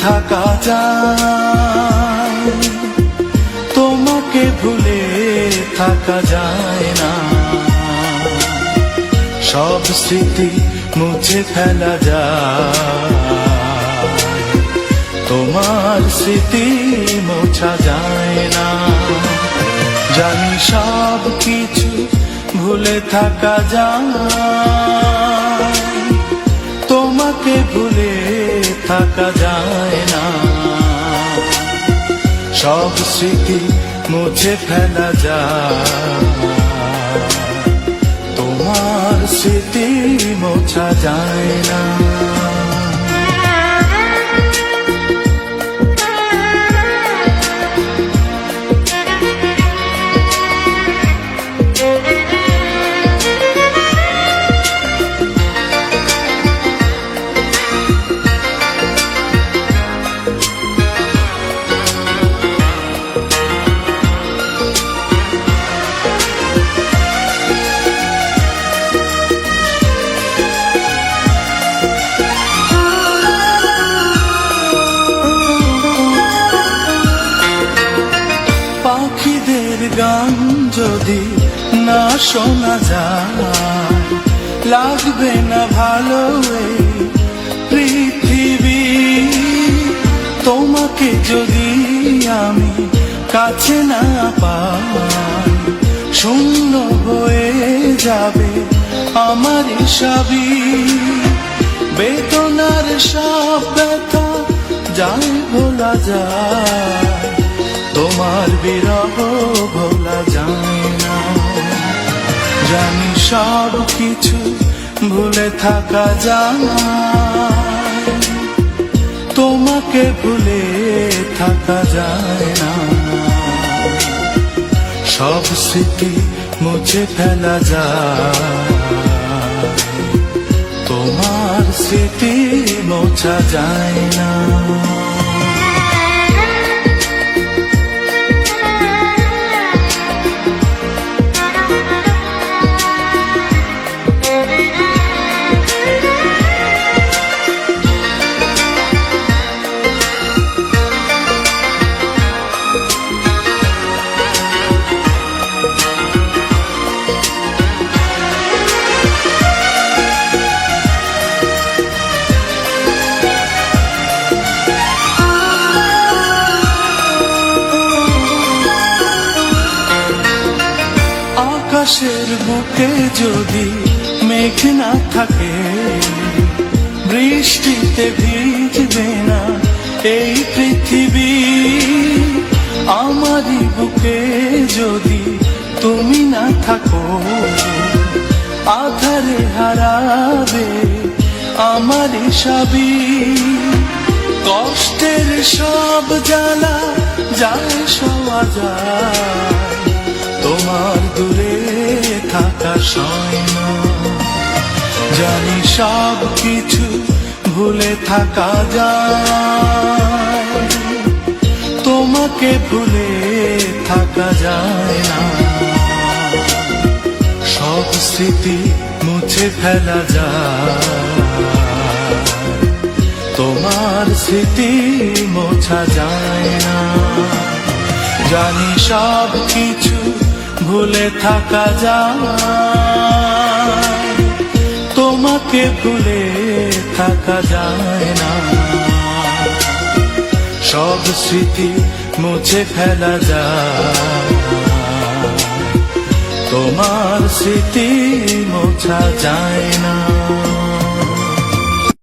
থাকা যায়। তোমাকে ভুলে থাকা যায় না। সব স্মৃতি মুছে ফেলা যায়। তোমার স্মৃতি মোছা যায় না। জানি সব কিছু ভুলে থাকা যায়। তোমাকে ভুলে থাকা যায় না। সব স্মৃতি মুছে ফেলা যায়। তোমার স্মৃতি মোছা যায় না। গান যদি না শোনা যায়, লাগবে না ভালো পৃথিবী। তোমাকে যদি আমি কাছে না পাই, শূন্য হয়ে যাবে আমার সবই। বেতনার সব ব্যথা যায় ভোলা যায়, তোমার বিরহ জানি সব কিছু ভুলে থাকা যায়। তোমাকে ভুলে থাকা যায় না। সব স্মৃতি মুছে ফেলা যায়। তোমার স্মৃতি মোছা যায় না। আকাশের বুকে যদি মেঘ না থাকে, বৃষ্টিতে ভিজবে না এই পৃথিবী। আমারই বুকে যদি তুমি না থাকো, আধারে হারাবে আমারই সবই। কষ্টের সব জ্বালা যায় সওয়া যায়, তোমার দূরে থাকা সয় জানি সব কিছু ভুলে থাকা যায়। তোমাকে ভুলে থাকা যায় না। সব স্মৃতি মুছে ফেলা যায়। তোমার স্মৃতি মোছা যায় না। জানি সব কিছু ভুলে থাকা যায়। তোমাকে ভুলে থাকা যায় না। সব স্মৃতি মুছে ফেলা যায়। তোমার স্মৃতি মোছা যায় না।